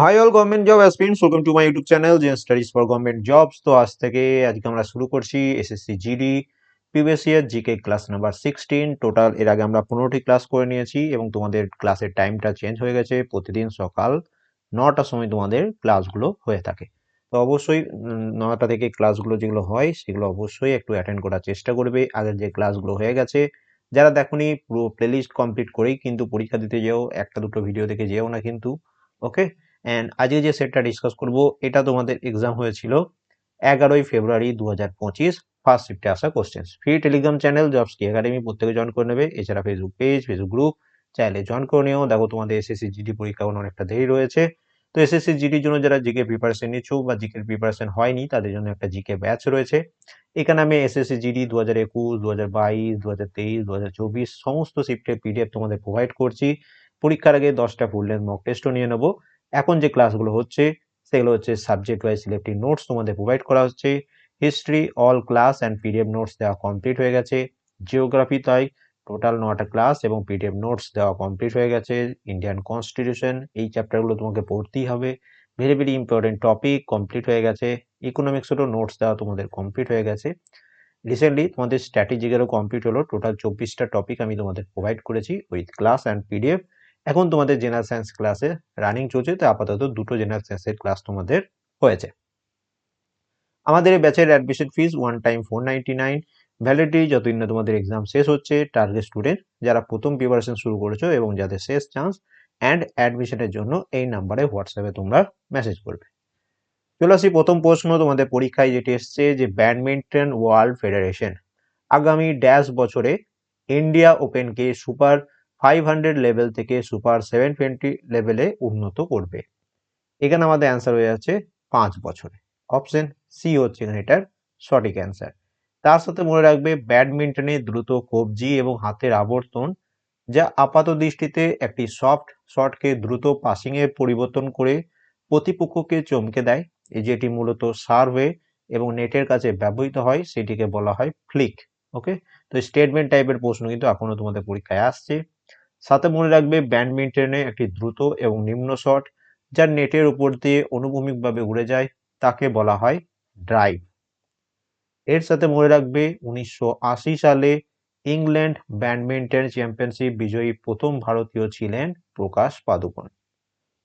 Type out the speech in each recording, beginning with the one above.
Hi all government job aspirants welcome to my YouTube channel gen studies for government jobs তো আজ থেকে আজকে আমরা শুরু করছি SSC GD previous GK class number sixteen total এর আগে আমরা পনেরোটি ক্লাস করে নিয়েছি এবং তোমাদের ক্লাসের টাইমটা চেঞ্জ হয়ে গেছে। প্রতিদিন সকাল নটার সময় তোমাদের ক্লাসগুলো হয়ে থাকে। তো অবশ্যই নটা থেকে ক্লাসগুলো যেগুলো হয়, সেগুলো অবশ্যই একটু অ্যাটেন্ড করার চেষ্টা করবে। আগের যে ক্লাসগুলো হয়ে গেছে, যারা দেখোনি, পুরো প্লেলিস্ট কমপ্লিট করেই কিন্তু পরীক্ষা দিতে যেও, একটা দুটো ভিডিও দেখে যেও না কিন্তু ওকে অ্যান্ড আজকে যে সেটটা ডিসকাস করব, এটা তোমাদের এক্সাম হয়েছিল এগারোই ফেব্রুয়ারি দু হাজার পঁচিশ ফার্স্ট শিফটে আসা questions free Telegram channel jobs কি একাডেমি প্রত্যেকে জয়েন করে নেবে। এছাড়া ফেসবুক পেজ ফেসবুক গ্রুপ চাইলে জয়েন করে নিও। দেখো তোমাদের এসএসসি জিডি পরীক্ষা কোনো অনেকটা দেরি রয়েছে। তো এসএসসি জিডির জন্য যারা জিকে প্রিপারেশন নিচ্ছ বা জিকে প্রিপারেশন হয়নি, তাদের জন্য একটা জিকে ব্যাচ রয়েছে। এখানে আমি এসএসসি জিডি দু হাজার একুশ দু হাজার বাইশ দু হাজার তেইশ দু হাজার চব্বিশ, সমস্ত শিফটের পিডিএফ তোমাদের প্রোভাইড করছি। পরীক্ষার আগে দশটা ফুল লেন্থ মক টেস্টও নিয়ে নেব। এখন যে ক্লাসগুলো হচ্ছে, সেগুলো হচ্ছে সাবজেক্ট ওয়াইজ সিলেক্টিভ নোটস তোমাদের প্রোভাইড করা হচ্ছে। History all class and PDF notes দেওয়া কমপ্লিট হয়ে গেছে। জিওগ্রাফি তাই টোটাল নটা ক্লাস এবং পিডিএফ নোটস দেওয়া কমপ্লিট হয়ে গেছে। ইন্ডিয়ান কনস্টিটিউশন এই চ্যাপ্টারগুলো তোমাকে পড়তেই হবে। Very very important topic complete হয়ে গেছে। ইকোনমিক্সেরও নোটস দেওয়া তোমাদের কমপ্লিট হয়ে গেছে। রিসেন্টলি তোমাদের স্ট্র্যাটেজিকেরও কমপ্লিট হলো। টোটাল চব্বিশটা টপিক আমি তোমাদের প্রোভাইড করেছি উইথ ক্লাস অ্যান্ড পিডিএফ এখন তোমাদের জেনারেল সায়েন্স ক্লাসে রানিং চলছে, তো আপাতত দুটো জেনারেল সায়েন্সের ক্লাস তোমাদের হয়েছে। আমাদের এই ব্যাচের admission fees one time four ninety nine validity যতদিন না তোমাদের এক্সাম শেষ হচ্ছে টার্গেট স্টুডেন্ট যারা প্রথম প্রিপারেশন শুরু করেছ এবং যাদের শেষ চান্স অ্যান্ড অ্যাডমিশনের জন্য এই নাম্বারে হোয়াটসঅ্যাপে তোমরা মেসেজ করবে। চলে আসি প্রথম প্রশ্ন, তোমাদের পরীক্ষায় যেটি এসছে যে ব্যাডমিন্টন ওয়ার্ল্ড ফেডারেশন, আগামী ড্যাশ বছরে ইন্ডিয়া ওপেনকে সুপার ফাইভ হান্ড্রেড লেভেল থেকে সুপার সেভেন টোয়েন্টি লেভেলে উন্নত করবে। এখানে আমাদের অ্যান্সার হয়ে যাচ্ছে পাঁচ বছরে। অপশন সি হচ্ছে এখানে এটার সঠিক অ্যান্সার তার সাথে মনে রাখবে ব্যাডমিন্টনে দ্রুত কবজি এবং হাতের আবর্তন, যা আপাত দৃষ্টিতে একটি সফট শটকে দ্রুত পাসিংয়ে পরিবর্তন করে প্রতিপক্ষকে চমকে দেয়। এই যেটি মূলত সার্ভে এবং নেটের কাছে ব্যবহৃত হয়, সেটিকে বলা হয় ফ্লিক। ওকে তো স্টেটমেন্ট টাইপের প্রশ্ন কিন্তু এখনও তোমাদের পরীক্ষায় আসছে। সাথে মনে রাখবে ব্যাডমিন্টনে একটি দ্রুত এবং নিম্ন শট, যা নেটের উপর দিয়ে অনুভূমিকভাবে উড়ে যায়, তাকে বলা হয় ড্রাইভ। এর সাথে মনে রাখবে উনিশশো আশি সালে ইংল্যান্ড ব্যাডমিন্টন চ্যাম্পিয়নশিপ বিজয়ী প্রথম ভারতীয় ছিলেন Prakash Padukone.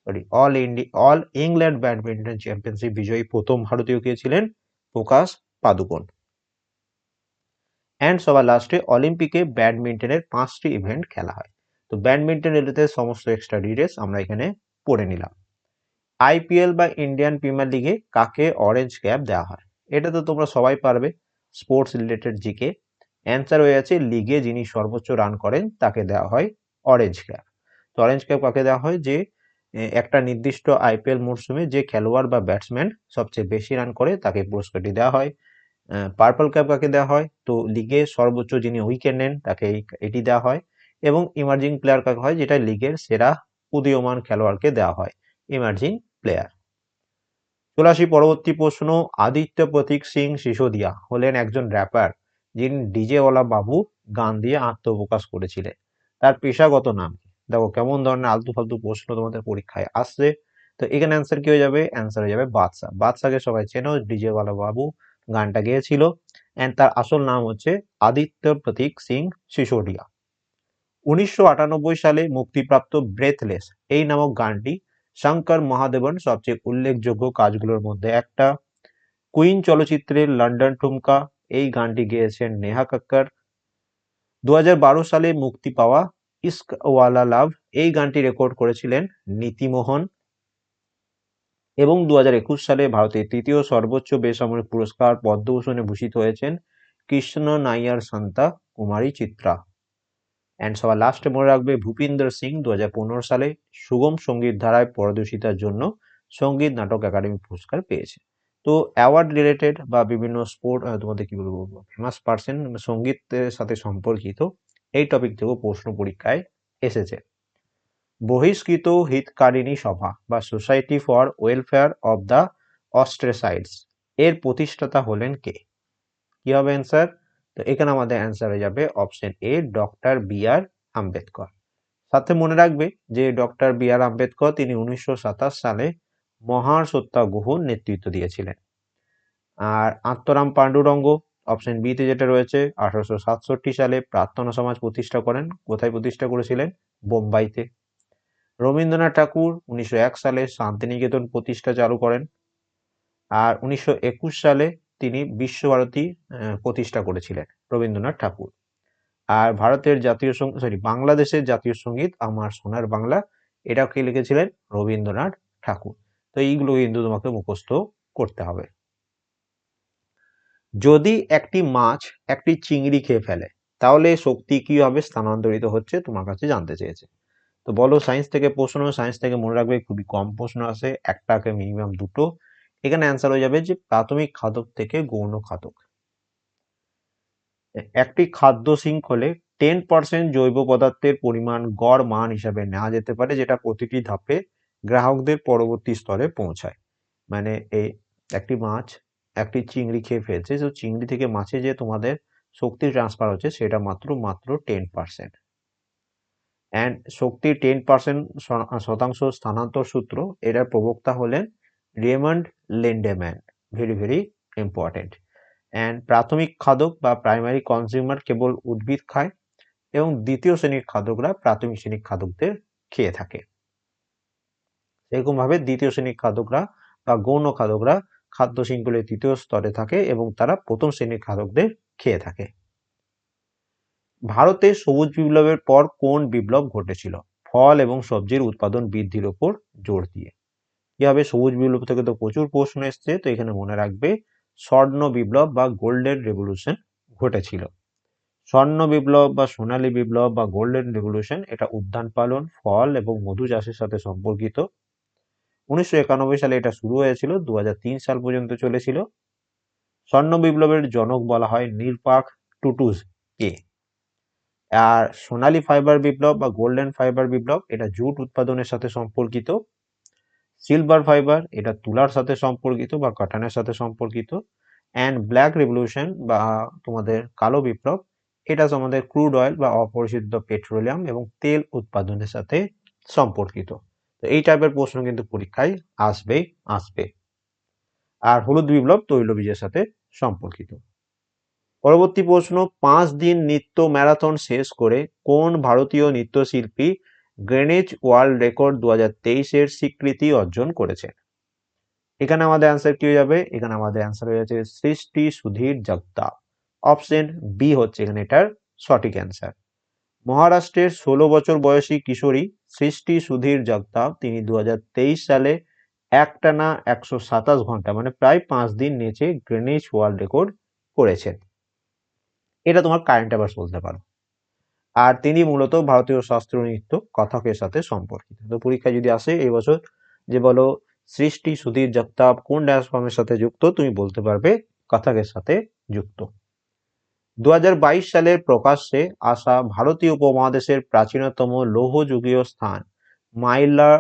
Sorry all India all England badminton championship বিজয়ী প্রথম ভারতীয় কে ছিলেন প্রকাশ পাদুকোন। অ্যান্ড সবার লাস্টে অলিম্পিকে ব্যাডমিন্টনের পাঁচটি ইভেন্ট খেলা হয়। তো ব্যাডমিন্টন রিলেটেড সমস্ত এক্সট্রা ডিটেলস আমরা এখানে পড়ে নিলাম। আইপিএল বা ইন্ডিয়ান প্রিমিয়ার লিগে কাকে অরেঞ্জ ক্যাপ দেওয়া হয়? এটা তো তোমরা সবাই পারবে স্পোর্টস রিলেটেড জিকে। অ্যান্সার হয়ে আছে লিগে যিনি সর্বোচ্চ রান করেন, তাকে দেওয়া হয় অরেঞ্জ ক্যাপ তো অরেঞ্জ ক্যাপ কাকে দেওয়া হয়? যে একটা নির্দিষ্ট আইপিএল মরশুমে যে খেলোয়াড় বা ব্যাটসম্যান সবচেয়ে বেশি রান করে, তাকে পুরস্কারটি দেওয়া হয়। পার্পল ক্যাপ কাকে দেওয়া হয়? তো লিগে সর্বোচ্চ যিনি উইকেট নেন, তাকে এটি দেওয়া হয়। এবং ইমার্জিং প্লেয়ার কাকে হয়? যেটা লিগের সেরা উদীয়মান খেলোয়াড়কে দেওয়া হয়। ইমার্জিং প্লেয়ার চলে আসি পরবর্তী প্রশ্ন। আদিত্য প্রতীক সিং সিসোদিয়া হলেন একজন র্যাপার যিনি ডিজেওয়ালা বাবু গান দিয়ে আত্মপ্রকাশ করেছিলেন। তার পেশাগত নাম? দেখো, কেমন ধরনের আলতু ফালতু প্রশ্ন তোমাদের পরীক্ষায় আসছে। তো এখানে অ্যান্সার কি হয়ে যাবে? অ্যান্সার হয়ে যাবে বাদশা বাদশাকে সবাই চেনো ডিজেওয়ালা বাবু গানটা গেয়েছিল। অ্যান্ড তার আসল নাম হচ্ছে আদিত্য প্রতীক সিং সিসোডিয়া উনিশশো আটানব্বই সালে মুক্তিপ্রাপ্ত ব্রেথলেস এই নামক গানটি শঙ্কর মহাদেবন সবচেয়ে উল্লেখযোগ্য কাজগুলোর মধ্যে একটা। কুইন চলচ্চিত্রের লন্ডন ঠুমকা এই গানটি গেয়েছেন নেহা কক্কর। দু হাজার বারো সালে মুক্তি পাওয়া ইস্ক ওয়ালা লাভ এই গানটি রেকর্ড করেছিলেন নীতিমোহন এবং দু হাজার একুশ সালে ভারতের তৃতীয় সর্বোচ্চ বেসামরিক পুরস্কার পদ্মভূষণে ভূষিত হয়েছেন কৃষ্ণ নাইয়ার সান্তা কুমারী চিত্রা। অ্যান্ড সবার লাস্টে মনে রাখবে, ভূপিন্দর সিং দু হাজার পনেরো সালে সুগম সংগীত ধারায় পরদর্শিতার জন্য সংগীত নাটক একাডেমি পুরস্কার পেয়েছে। তো অ্যাওয়ার্ড রিলেটেড বা বিভিন্ন স্পোর্ট তোমাদের কি বলব ফেমাস পার্সন সঙ্গীতের সাথে সম্পর্কিত এই টপিক থেকেও প্রশ্ন পরীক্ষায় এসেছে। বহিষ্কৃত হিতকারিণী সভা বা society for welfare of the ostracised এর প্রতিষ্ঠাতা হলেন কে? কি হবে অ্যান্সার তো এখানে আমাদের অ্যান্সার হয়ে যাবে option A doctor B R Ambedkar. সাথে মনে রাখবে যে ডক্টর বি আর আম্বেদকর তিনি উনিশশো সাতাশ সালে মহান সত্যাগ্রহ নেতৃত্ব দিয়েছিলেন। আর আত্মরাম পাণ্ডুরঙ্গ অপশন বিতে যেটা রয়েছে, আঠারোশো সাতষট্টি সালে প্রার্থনা সমাজ প্রতিষ্ঠা করেন। কোথায় প্রতিষ্ঠা করেছিলেন? বোম্বাইতে। রবীন্দ্রনাথ ঠাকুর উনিশশো এক সালে শান্তিনিকেতন প্রতিষ্ঠা চালু করেন। আর উনিশশো একুশ সালে তিনি বিশ্বভারতী প্রতিষ্ঠা করেছিলেন রবীন্দ্রনাথ ঠাকুর। আর ভারতের জাতীয় সংগীত সরি বাংলাদেশের জাতীয় সংগীত আমার সোনার বাংলা এটা কে লিখেছিলেন? রবীন্দ্রনাথ ঠাকুর। তো এইগুলো কিন্তু তোমাকে মুখস্থ করতে হবে। যদি একটি মাছ একটি চিংড়ি খেয়ে ফেলে, তাহলে শক্তি কি হবে স্থানান্তরিত হচ্ছে তোমার কাছে জানতে চেয়েছে। তো বলো সায়েন্স থেকে প্রশ্ন সায়েন্স থেকে মনে রাখবে, খুবই কম প্রশ্ন আসে একটাকে মিনিমাম দুটো। এখানে অ্যান্সার হয়ে যাবে যে প্রাথমিক খাদক থেকে গৌণ খাদক। একটি খাদ্য শৃঙ্খলে টেন পার্সেন্ট জৈব পদার্থের পরিমাণ, গড়, মান হিসাবে নেওয়া যেতে পারে, যেটা প্রতিটি ধাপে গ্রাহকদের পরবর্তী স্তরে পৌঁছায়। মানে এই একটি মাছ, একটি চিংড়ি খেয়ে ফেলছে, তো চিংড়ি থেকে মাছে যে তোমাদের শক্তি ট্রান্সফার হচ্ছে, সেটা মাত্র মাত্র টেন পার্সেন্ট অ্যান্ড শক্তি টেন পার্সেন্ট শতাংশ স্থানান্তর সূত্র, এটার প্রবক্তা হলেন Raymond Lindeman very very important and প্রাথমিক খাদক বা প্রাইমারি কনজিউমার কেবল উদ্ভিদ খায় এবং দ্বিতীয় শ্রেণির খাদকরা প্রাথমিক শ্রেণির খাদকদের খেয়ে থাকে। এরকমভাবে দ্বিতীয় শ্রেণির খাদকরা বা গৌণ খাদকরা খাদ্য শৃঙ্খলের তৃতীয় স্তরে থাকে এবং তারা প্রথম শ্রেণির খাদকদের খেয়ে থাকে। ভারতে সবুজ বিপ্লবের পর কোন বিপ্লব ঘটেছিল? ফল এবং সবজির উৎপাদন বৃদ্ধির ওপর জোর দিয়ে। কি হবে সবুজ বিপ্লব থেকে তো প্রচুর প্রশ্ন এসছে, তো এখানে মনে রাখবে স্বর্ণ বিপ্লব বা গোল্ডেন রেভলিউশন ঘটেছিল। স্বর্ণ বিপ্লব বা সোনালী বিপ্লব বা গোল্ডেন রেভলিউশন এটা উদ্যান পালন, ফল এবং মধু চাষের সাথে সম্পর্কিত। উনিশশো একানব্বই সালে এটা শুরু হয়েছিল দু হাজার তিন সাল পর্যন্ত চলেছিল। স্বর্ণ বিপ্লবের জনক বলা হয় নির্পাক টুটুস কে। আর সোনালী ফাইবার বিপ্লব বা গোল্ডেন ফাইবার বিপ্লব এটা জুট উৎপাদনের সাথে সম্পর্কিত। সিলভার ফাইবার এটা তুলার সাথে সম্পর্কিত বা কাটানের সাথে সম্পর্কিত অ্যান্ড ব্ল্যাক রেভলিউশন বা তোমাদের কালো বিপ্লব, এটা তোমাদের ক্রুড অয়েল বা অপরিশোধিত পেট্রোলিয়াম এবং তেল উৎপাদনের সাথে সম্পর্কিত। তো এই টাইপের প্রশ্ন কিন্তু পরীক্ষায় আসবেই আসবে। আর হলুদ বিপ্লব তৈলবীজের সাথে সম্পর্কিত। পরবর্তী প্রশ্ন, পাঁচ দিন নৃত্য ম্যারাথন শেষ করে কোন ভারতীয় নৃত্যশিল্পী গ্রেনেজ ওয়ার্ল্ড রেকর্ড দু হাজার তেইশের স্বীকৃতি অর্জন করেছেন এখানে আমাদের অ্যান্সার কি হয়ে যাবে? এখানে আমাদের অ্যান্সার হয়ে যাচ্ছে সৃষ্টি সুধীর জগতাপ অপশন বি হচ্ছে এখানে এটার সঠিক অ্যান্সার মহারাষ্ট্রের ষোলো বছর বয়সী কিশোরী সৃষ্টি সুধীর জগতাপ তিনি দু হাজার তেইশ সালে একটানা একশো সাতাশ ঘণ্টা মানে প্রায় পাঁচ দিন নেচে গ্রেনেজ ওয়ার্ল্ড রেকর্ড করেছেন। এটা তোমার কারেন্ট অ্যাফেয়ার্স বলতে পারো। আর তিনি মূলত ভারতীয় শাস্ত্রীয় নৃত্য কথকের সাথে সম্পর্কিত। তো পরীক্ষায় যদি আসে এই বছর যে বলো সৃষ্টি, সুধীর, জগতাপ কোন ড্যান্স ফর্মের সাথে যুক্ত, তুমি বলতে পারবে কথকের সাথে যুক্ত। দু সালের প্রকাশ্যে আসা ভারতীয় উপমহাদেশের প্রাচীনতম লৌহযুগীয় স্থান মাইলা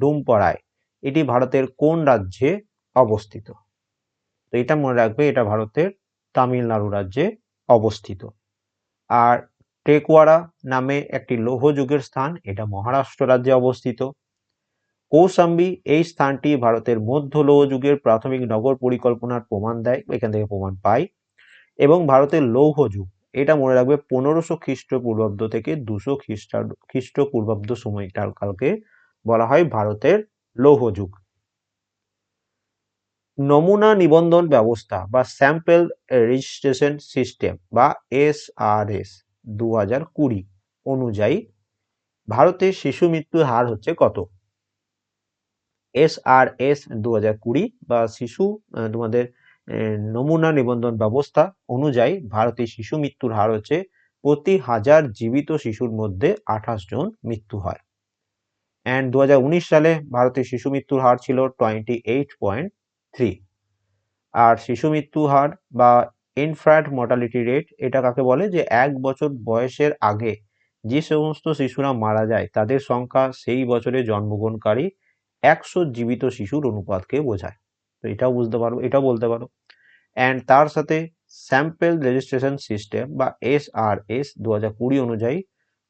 ডুমপড়ায় এটি ভারতের কোন রাজ্যে অবস্থিত? তো এটা মনে রাখবে এটা ভারতের তামিলনাড়ু রাজ্যে অবস্থিত। আর টেকওয়াড়া নামে একটি লৌহ যুগের স্থান, এটা মহারাষ্ট্র রাজ্যে অবস্থিত। কৌশাম্বী এই স্থানটি ভারতের মধ্য লৌহ যুগের প্রাথমিক নগর পরিকল্পনার প্রমাণ দেয়, এখান থেকে প্রমাণ পাই। এবং ভারতের লৌহ যুগ, এটা মনে রাখবে পনেরোশো খ্রিস্টপূর্বাব্দ থেকে দুশো খ্রিস্টা খ্রিস্টপূর্বাব্দ সময়কাল কালকে বলা হয় ভারতের লৌহ যুগ। নমুনা নিবন্ধন ব্যবস্থা বা স্যাম্পেল রেজিস্ট্রেশন সিস্টেম বা এসআরএস দু হাজার কুড়ি অনুযায়ী ভারতে শিশু মৃত্যুর হার হচ্ছে কত? এস আর এস দু হাজার কুড়ি বা শিশু তোমাদের নমুনা নিবন্ধন ব্যবস্থা অনুযায়ী ভারতে শিশু মৃত্যুর হার হচ্ছে প্রতি হাজার জীবিত শিশুর মধ্যে আঠাশ জন মৃত্যু হয়। অ্যান্ড দু হাজার উনিশ সালে ভারতে শিশু মৃত্যুর হার ছিল টোয়েন্টি এইট পয়েন্ট থ্রি আর শিশু মৃত্যু হার বা ইনফ্র্যাট মর্টালিটি রেট এটা কাকে বলে? যে এক বছর বয়সের আগে যে সমস্ত শিশুরা মারা যায়, তাদের সংখ্যা সেই বছরে জন্মগ্রহণকারী একশো জীবিত শিশুর অনুপাতকে বোঝায়। তো এটাও বুঝতে পারো, এটাও বলতে পারো। অ্যান্ড তার সাথে স্যাম্পেল রেজিস্ট্রেশন সিস্টেম বা এস আর এস দু হাজার কুড়ি অনুযায়ী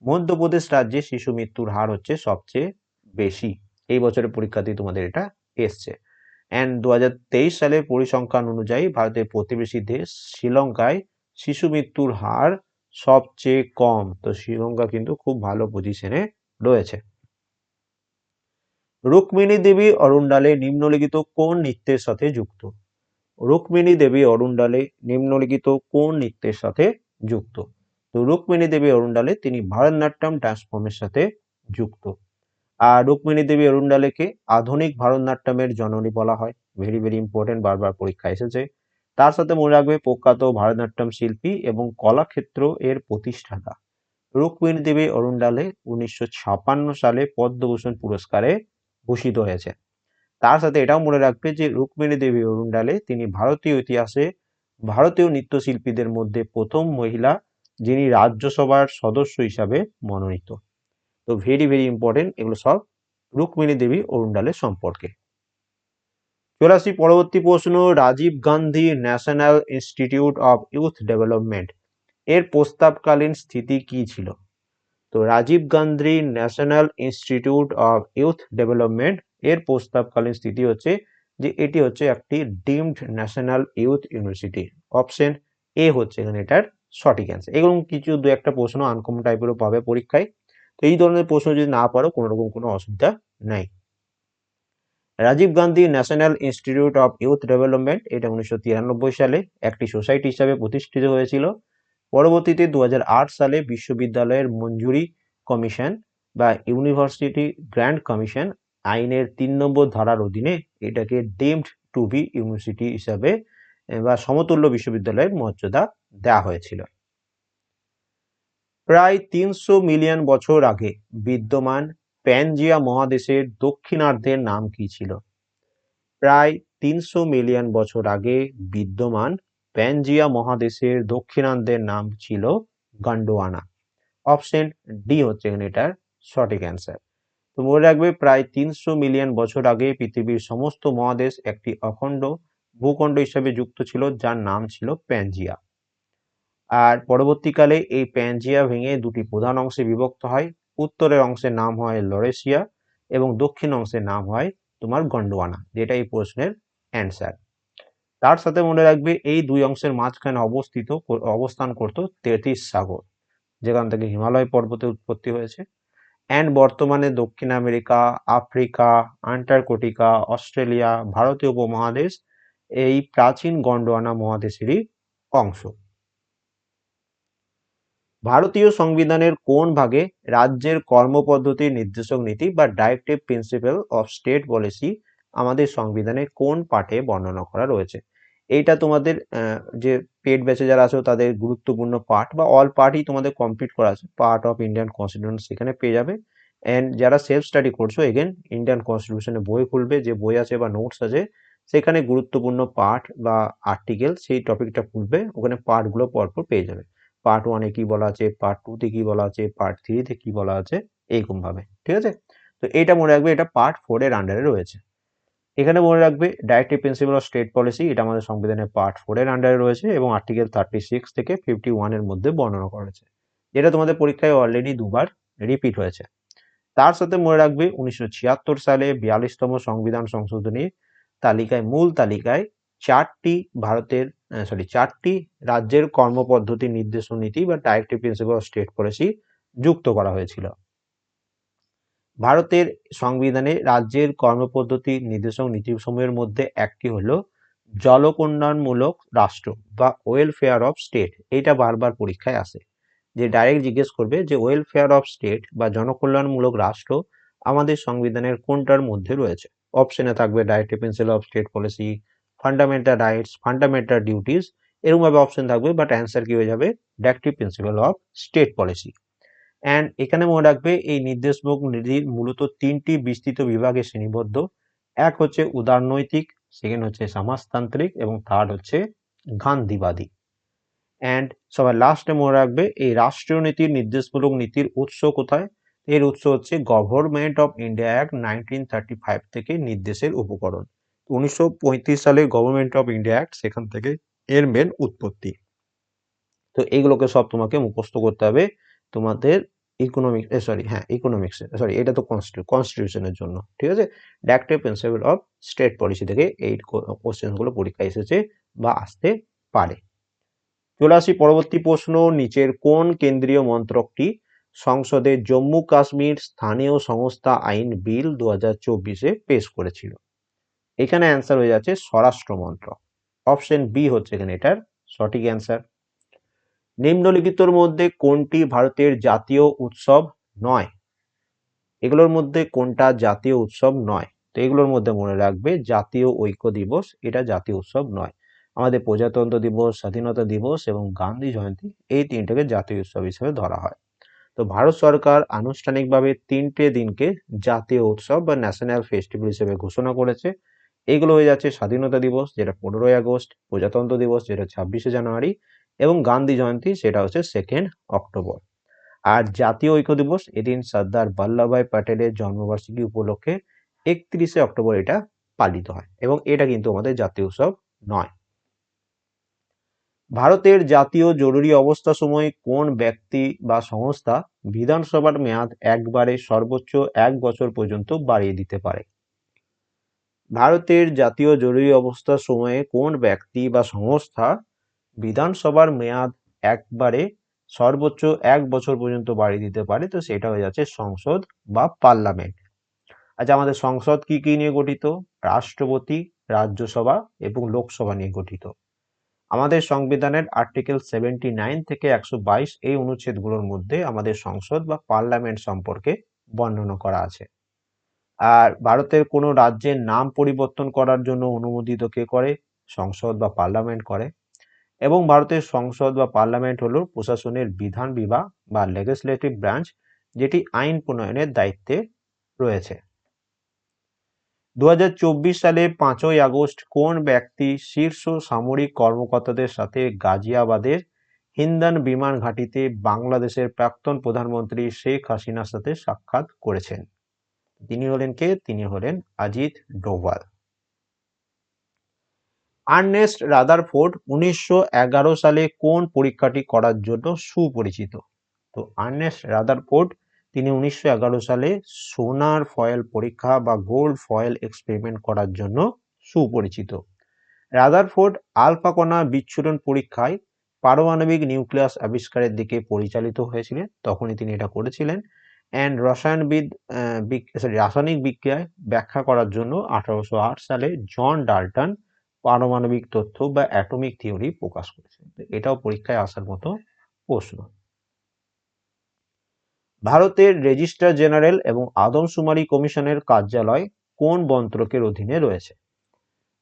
মধ্যপ্রদেশ রাজ্যে শিশু মৃত্যুর হার হচ্ছে সবচেয়ে বেশি। এই বছরের পরীক্ষাতেই তোমাদের এটা এসছে। অ্যান্ড দু সালের পরিসংখ্যান অনুযায়ী ভারতের প্রতিবেশী দেশ শ্রীলঙ্কায় শিশু মৃত্যুর হার সবচেয়ে কম। তো শ্রীলঙ্কা কিন্তু খুব ভালো পজিশনে রয়েছে। রুক্মিণী দেবী অরুণডালে নিম্নলিখিত কোন নৃত্যের সাথে যুক্ত? রুক্মিণী দেবী অরুণডালে নিম্নলিখিত কোন নৃত্যের সাথে যুক্ত? তো রুক্মিণী দেবী অরুণডালে তিনি ভারতনাট্যম ট্রান্সফর্মের সাথে যুক্ত। আর রুক্মিণী দেবী অরুণডালেকে আধুনিক ভারতনাট্যমের জননী বলা হয়। ভেরি ভেরি ইম্পর্টেন্ট বারবার পরীক্ষা এসেছে। তার সাথে মনে রাখবে প্রখ্যাত ভারতনাট্যম শিল্পী এবং কলাক্ষেত্র এর প্রতিষ্ঠাতা। রুক্মিণী দেবী অরুণডালে উনিশশো সালে পদ্মভূষণ পুরস্কারে ভূষিত হয়েছে। তার সাথে এটাও মনে রাখবে যে রুক্মিণী দেবী অরুণডালে তিনি ভারতীয় ইতিহাসে ভারতীয় নৃত্যশিল্পীদের মধ্যে প্রথম মহিলা যিনি রাজ্যসভার সদস্য হিসাবে মনোনীত। তো ভেরি ভেরি ইম্পর্টেন্ট এগুলো সব রুক্মিণী দেবী অরুণডালের সম্পর্কে। চলে আসি পরবর্তী প্রশ্ন, Rajiv Gandhi national institute of youth development এর প্রস্তাবকালীন স্থিতি কি ছিল? তো Rajiv Gandhi national institute of youth development এর প্রস্তাবকালীন স্থিতি হচ্ছে যে এটি হচ্ছে একটি deemed national youth university. Option A হচ্ছে এখানে এটার সঠিক অ্যান্সার এরকম কিছু দু একটা প্রশ্ন আনকম টাইপেরও পাবে পরীক্ষায়। এই ধরনের প্রশ্ন যদি না পারো, কোনো রকম কোনো অসুবিধা নাই। Rajiv Gandhi national institute of youth development, এটা উনিশশো তিরানব্বই সালে একটি সোসাইটি হিসাবে প্রতিষ্ঠিত হয়েছিল। পরবর্তীতে দু হাজার আট সালে বিশ্ববিদ্যালয়ের মঞ্জুরি কমিশন বা ইউনিভার্সিটি গ্র্যান্ড কমিশন আইনের তিন নম্বর ধারার অধীনে এটাকে ডিমড টু বি ইউনিভার্সিটি হিসাবে বা সমতুল্য বিশ্ববিদ্যালয়ের মর্যাদা দেওয়া হয়েছিল। প্রায় তিনশো মিলিয়ন বছর আগে বিদ্যমান প্যানজিয়া মহাদেশের দক্ষিণার্ধের নাম কি ছিল? প্রায় তিনশো মিলিয়ন বছর আগে বিদ্যমান প্যানজিয়া মহাদেশের দক্ষিণার্ধের নাম ছিল গান্ডোয়ানা। অপশন ডি হচ্ছে এখানে এটার সঠিক অ্যান্সার। তো মনে রাখবে প্রায় তিনশো মিলিয়ন বছর আগে পৃথিবীর সমস্ত মহাদেশ একটি অখণ্ড ভূখণ্ড হিসাবে যুক্ত ছিল, যার নাম ছিল প্যানজিয়া। আর পরবর্তীকালে এই প্যানজিয়া ভেঙে দুটি প্রধান অংশে বিভক্ত হয়। উত্তরের অংশের নাম হয় লরেশিয়া এবং দক্ষিণ অংশের নাম হয় তোমার গন্ডোয়ানা যেটা এই প্রশ্নের অ্যান্সার তার সাথে মনে রাখবে এই দুই অংশের মাঝখানে অবস্থিত, অবস্থান করত তেতিস সাগর, যেখান থেকে হিমালয় পর্বতের উৎপত্তি হয়েছে। অ্যান্ড বর্তমানে দক্ষিণ আমেরিকা, আফ্রিকা, আন্টার্কটিকা, অস্ট্রেলিয়া, ভারতীয় উপমহাদেশ এই প্রাচীন গন্ডোয়ানা মহাদেশেরই অংশ। ভারতীয় সংবিধানের কোন ভাগে রাজ্যের কর্মপদ্ধতি নির্দেশক নীতি বা directive principle of state policy আমাদের সংবিধানে কোন পাঠে বর্ণনা করা রয়েছে? এইটা তোমাদের যে পেড ব্যাচে যারা আছে তাদের গুরুত্বপূর্ণ পার্ট বা অল পার্টই তোমাদের কমপ্লিট করা আছে। পার্ট অফ ইন্ডিয়ান কনস্টিটিউশন সেখানে পেয়ে যাবে। অ্যান্ড যারা সেলফ স্টাডি করছ এগেন ইন্ডিয়ান কনস্টিটিউশনে বই খুলবে, যে বই আছে বা নোটস আছে, সেখানে গুরুত্বপূর্ণ পার্ট বা আর্টিকেল সেই টপিকটা খুলবে, ওখানে পার্টগুলো পরপর পেয়ে যাবে। পার্ট ওয়ানে কি বলা আছে পার্ট টুতে কি বলা আছে পার্ট থ্রিতে কি বলা আছে, এইরকম ভাবে, ঠিক আছে? তো এটা মনে রাখবে এটা পার্ট ফোর এর আন্ডারে রয়েছে। এখানে মনে রাখবে directive principle of state policy এটা আমাদের সংবিধানের পার্ট ফোর এর আন্ডারে রয়েছে এবং আর্টিকেল থার্টি সিক্স থেকে ফিফটি ওয়ানের মধ্যে বর্ণনা করা হয়েছে। যেটা তোমাদের পরীক্ষায় অলরেডি দুবার রিপিট হয়েছে। তার সাথে মনে রাখবে উনিশশো ছিয়াত্তর সালে বিয়াল্লিশতম সংবিধান সংশোধনী তালিকায়, মূল তালিকায় চারটি ভারতের সরি চারটি রাজ্যের কর্মপদ্ধতি নির্দেশন নীতি বা directive principle of state policy যুক্ত করা হয়েছিল। ভারতের সংবিধানে রাজ্যের কর্মপদ্ধতি নির্দেশক নীতিসমূহের মধ্যে একটি হলো জলকল্যাণমূলক রাষ্ট্র বা ওয়েলফেয়ার অফ স্টেট এটা বারবার পরীক্ষায় আসে। যে ডাইরেক্ট জিজ্ঞেস করবে যে ওয়েলফেয়ার অফ স্টেট বা জনকল্যাণমূলক রাষ্ট্র আমাদের সংবিধানের কোনটার মধ্যে রয়েছে? অপশনে থাকবে directive principle of state policy fundamental rights fundamental duties এরকমভাবে অপশন থাকবে বাট অ্যান্সার কি হয়ে যাবে? Directive principle of state policy and এখানে মনে রাখবে, এই নির্দেশমূলক নীতির মূলত তিনটি বিস্তৃত বিভাগে শ্রেণীবদ্ধ। এক হচ্ছে উদারনৈতিক সেকেন্ড হচ্ছে সমাজতান্ত্রিক, এবং থার্ড হচ্ছে গান্ধীবাদী। অ্যান্ড সবাই লাস্টে মনে রাখবে, এই রাষ্ট্রীয় নীতির নির্দেশমূলক নীতির উৎস কোথায়? এর উৎস হচ্ছে government of India act nineteen thirty five থেকে নির্দেশের উপকরণ। উনিশশো পঁয়ত্রিশ সালে গভর্নমেন্ট অফ ইন্ডিয়া অ্যাক্ট সেখান থেকে এর মেন উৎপত্তি। তো এইগুলোকে সব তোমাকে মুখস্থ করতে হবে তোমাদের ইকোনমিক সরি হ্যাঁ ইকোনমিক্স সরি এটা তো কনস্টিটিউশনের জন্য, ঠিক আছে? Directive principle of state policy থেকে এই কোশ্চেনগুলো পরীক্ষা এসেছে বা আসতে পারে। চলে আসি পরবর্তী প্রশ্ন, নিচের কোন কেন্দ্রীয় মন্ত্রকটি সংসদে জম্মু কাশ্মীর স্থানীয় সংস্থা আইন বিল দু হাজার পেশ করেছিল? এখানে অ্যান্সার হয়ে যাচ্ছে স্বরাষ্ট্র মন্ত্রক। অপশন বি হচ্ছে এখানে এটার সঠিক অ্যান্সার নিম্নলিখিতর মধ্যে কোনটি ভারতের জাতীয় উৎসব নয়? এগুলোর মধ্যে কোনটা জাতীয় উৎসব নয়? তো এগুলোর মধ্যে মনে রাখবে জাতীয় ঐক্য দিবস, এটা জাতীয় উৎসব নয়। আমাদের প্রজাতন্ত্র দিবস, স্বাধীনতা দিবস এবং গান্ধী জয়ন্তী, এই তিনটাকে জাতীয় উৎসব হিসেবে ধরা হয়। তো ভারত সরকার আনুষ্ঠানিকভাবে তিনটে দিনকে জাতীয় উৎসব বা ন্যাশনাল ফেস্টিভ্যাল হিসেবে ঘোষণা করেছে। এগুলো হয়ে যাচ্ছে স্বাধীনতা দিবস, যেটা পনেরোই আগস্ট, প্রজাতন্ত্র দিবস, যেটা ছাব্বিশে জানুয়ারি, এবং গান্ধী জয়ন্তী, সেটা হচ্ছে সেকেন্ড অক্টোবর আর জাতীয় ঐক্য দিবস, এদিন সর্দার বল্লভভাই প্যাটেলের জন্মবার্ষিকী উপলক্ষে একত্রিশে অক্টোবর এটা পালিত হয়, এবং এটা কিন্তু আমাদের জাতীয় উৎসব নয়। ভারতের জাতীয় জরুরি অবস্থা সময়ে কোন ব্যক্তি বা সংস্থা বিধানসভার মেয়াদ একবারে সর্বোচ্চ এক বছর পর্যন্ত বাড়িয়ে দিতে পারে? ভারতের জাতীয় জরুরি অবস্থার সময়ে কোন ব্যক্তি বা সংস্থা বিধানসভার মেয়াদ একবারে সর্বোচ্চ এক বছর পর্যন্ত বাড়িয়ে দিতে পারে? তো সেটা হয়ে যাচ্ছে সংসদ বা পার্লামেন্ট। আচ্ছা আমাদের সংসদ কি কি নিয়ে গঠিত? রাষ্ট্রপতি, রাজ্যসভা এবং লোকসভা নিয়ে গঠিত। আমাদের সংবিধানের আর্টিকেল সেভেন্টি নাইন থেকে একশো বাইশ এই অনুচ্ছেদগুলোর মধ্যে আমাদের সংসদ বা পার্লামেন্ট সম্পর্কে বর্ণনা করা আছে। আর ভারতের কোনো রাজ্যের নাম পরিবর্তন করার জন্য অনুমোদিত কে করে? সংসদ বা পার্লামেন্ট করে। এবং ভারতের সংসদ বা পার্লামেন্ট হলো প্রশাসনের বিধান বিভাগ বা লেজিসলেটিভ ব্রাঞ্চ যেটি আইন প্রণয়নের দায়িত্বে রয়েছে। দু হাজার চব্বিশ সালে পাঁচই আগস্ট কোন ব্যক্তি শীর্ষ সামরিক কর্মকর্তাদের সাথে গাজিয়াবাদের হিন্দান বিমান ঘাঁটিতে বাংলাদেশের প্রাক্তন প্রধানমন্ত্রী শেখ হাসিনার সাথে সাক্ষাৎ করেছেন? তিনি হলেন কে? তিনি হলেন অজিত ডোভাল। আর্নেস্ট রাদারফোর্ড উনিশশো এগারো সালে কোন পরীক্ষাটি করার জন্য সুপরিচিত? তো আর্নেস্ট রাদারফোর্ড, তিনি উনিশশো এগারো সালে সোনার ফয়েল পরীক্ষা বা গোল্ড ফয়েল এক্সপেরিমেন্ট করার জন্য সুপরিচিত। রাদারফোর্ড আলফা কণা বিচ্ছুরণ পরীক্ষায় পারমাণবিক নিউক্লিয়াস আবিষ্কারের দিকে পরিচালিত হয়েছিলেন। তখনই তিনি এটা করেছিলেন। অ্যান্ড রসায়নবিদ সরি রাসায়নিক বিক্রিয়ায় ব্যাখ্যা করার জন্য আঠারোশো আট সালে জন ডাল্টন পারমাণবিক তথ্য বা অ্যাটমিক থিওরি প্রকাশ করেছেন। এটাও পরীক্ষায় আসার মতো প্রশ্ন। ভারতের রেজিস্ট্রার জেনারেল এবং আদমশুমারি কমিশনের কার্যালয় কোন মন্ত্রকের অধীনে রয়েছে?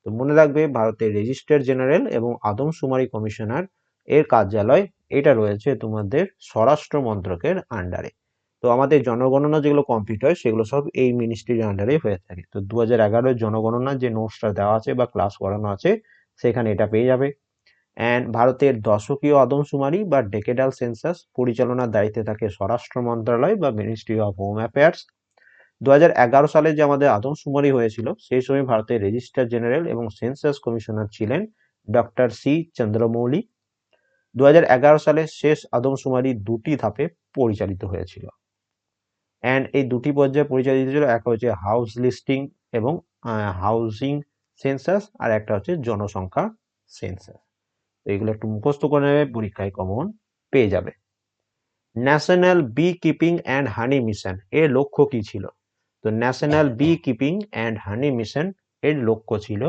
তো মনে রাখবে, ভারতের রেজিস্ট্রার জেনারেল এবং আদমশুমারি কমিশনার এর কার্যালয়, এটা রয়েছে তোমাদের স্বরাষ্ট্র মন্ত্রকের আন্ডারে তো আমাদের জনগণনা যেগুলো কমপ্লিট হয়, সেগুলো সব এই মিনিস্ট্রির আন্ডারে হয়ে থাকে। তো দু হাজার এগারোর জনগণনার যে নোটসটা দেওয়া আছে বা ক্লাস করানো আছে, সেখানে এটা পেয়ে যাবে। অ্যান্ড ভারতের দশকীয় আদমশুমারি বা ডেকেডাল সেন্সাস পরিচালনার দায়িত্বে থাকে স্বরাষ্ট্র মন্ত্রণালয় বা মিনিস্ট্রি অফ হোম অ্যাফেয়ার্স দু হাজার এগারো সালে যে আমাদের আদমশুমারি হয়েছিল, সেই সময় ভারতের রেজিস্ট্রার জেনারেল এবং সেন্সাস কমিশনার ছিলেন ডক্টর সি চন্দ্রমৌলি। দু হাজার এগারো সালে শেষ আদমশুমারি দুটি ধাপে পরিচালিত হয়েছিল। অ্যান্ড এই দুটি পর্যায়ে পরিচালিত ছিল একটা হচ্ছে হাউস লিস্টিং এবং হাউজিং সেন্সাস আর একটা হচ্ছে জনসংখ্যা সেন্সাস তো এগুলো একটু মুখস্থ করে নেবে, পরীক্ষায় কমন পেয়ে যাবে। National bee keeping and honey mission এর লক্ষ্য কি ছিল? তো national bee keeping and honey mission এর লক্ষ্য ছিল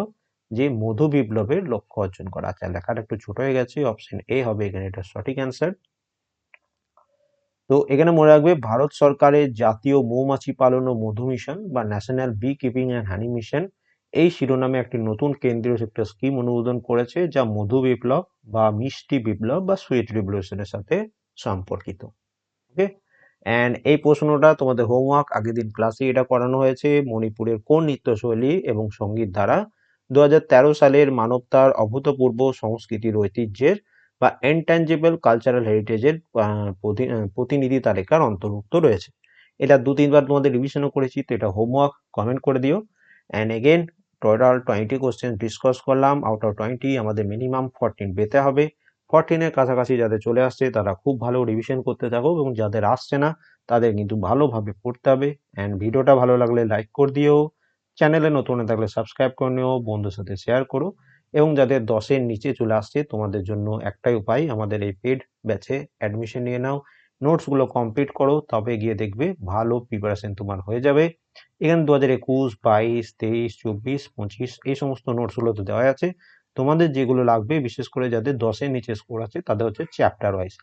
যে মধু বিপ্লবের লক্ষ্য অর্জন করা। আচ্ছা লেখাটা একটু ছোট হয়ে গেছে অপশন এ হবে, এখানে এটা সঠিক অ্যান্সার তো এখানে মনে রাখবে ভারত সরকারের জাতীয় মৌমাছি পালন ও মধু মিশন বা national bee keeping and honey mission এই শিরোনামে একটি নতুন কেন্দ্রীয় একটা স্কিম অনুমোদন করেছে যা মধু বিপ্লব বা মিষ্টি বিপ্লব বা সুইট রিভলিউশনের সাথে সম্পর্কিত। ওকে অ্যান্ড এই প্রশ্নটা তোমাদের হোমওয়ার্ক আগের দিন ক্লাসে এটা করানো হয়েছে, মণিপুরের কোন নৃত্যশৈলী এবং সংগীত দ্বারা দু হাজার তেরো সালের মানবতার অভূতপূর্ব সংস্কৃতির ঐতিহ্যের বা এনট্যাঞ্জেবল কালচারাল হেরিটেজের প্রতিনিধি তালিকার অন্তর্ভুক্ত রয়েছে। এটা দু, তিনবার তোমাদের রিভিশনও করেছি, তো এটা হোমওয়ার্ক কমেন্ট করে দিও। And again total twenty question discuss করলাম আউট অফ টোয়েন্টি আমাদের মিনিমাম ফোরটিন পেতে হবে। ফরটিনের কাছাকাছি যাদের চলে আসছে, তারা খুব ভালো রিভিশন করতে থাকো এবং যাদের আসছে না, তাদের কিন্তু ভালোভাবে পড়তে হবে। অ্যান্ড ভিডিওটা ভালো লাগলে লাইক করে দিও। চ্যানেলে নতুন থাকলে সাবস্ক্রাইব করে নিও, বন্ধুর সাথে শেয়ার করো। এবং যাদের দশের নিচে চলে আসছে, তোমাদের জন্য একটাই উপায়, আমাদের এই পেড ব্যাচে অ্যাডমিশন নিয়ে নাও। নোটসগুলো কমপ্লিট করো, তবে গিয়ে দেখবে ভালো প্রিপারেশন তোমার হয়ে যাবে। এখানে দু হাজার একুশ, বাইশ, তেইশ, চব্বিশ, পঁচিশ, এই সমস্ত নোটসগুলো তো দেওয়া আছে। তোমাদের যেগুলো লাগবে, বিশেষ করে যাদের দশের নিচে স্কোর আছে, তাদের হচ্ছে চ্যাপ্টার ওয়াইজ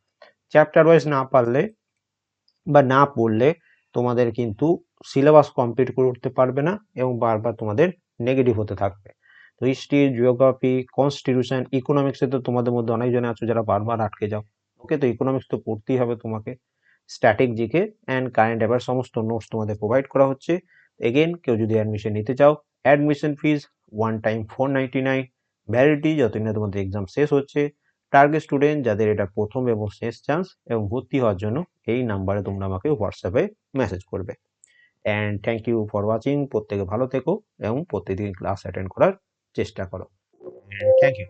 চ্যাপ্টার ওয়াইজ না পারলে বা না পড়লে তোমাদের কিন্তু সিলেবাস কমপ্লিট করে উঠতে পারবে না এবং বারবার তোমাদের নেগেটিভ হতে থাকবে। হিস্ট্রি জিওগ্রাফি কনস্টিটিউশন ইকোনমিক্সে তো তোমাদের মধ্যে অনেকজনে আছো যারা বারবার আটকে যাও। ওকে, তো ইকোনমিক্স তো পড়তেই হবে তোমাকে। Static GK and current affair সমস্ত নোটস তোমাদের প্রোভাইড করা হচ্ছে। এগেন কেউ যদি অ্যাডমিশন নিতে চাও admission fees one time four ninety nine validity যতদিন না তোমাদের এক্সাম শেষ হচ্ছে টার্গেট স্টুডেন্ট যাদের এটা প্রথম এবং শেষ চান্স এবং ভর্তি হওয়ার জন্য এই নাম্বারে তোমরা আমাকে হোয়াটসঅ্যাপে মেসেজ করবে। And thank you for watching প্রত্যেকে ভালো থেকো এবং প্রত্যেকদিন ক্লাস অ্যাটেন্ড করার চেষ্টা করো থ্যাংক ইউ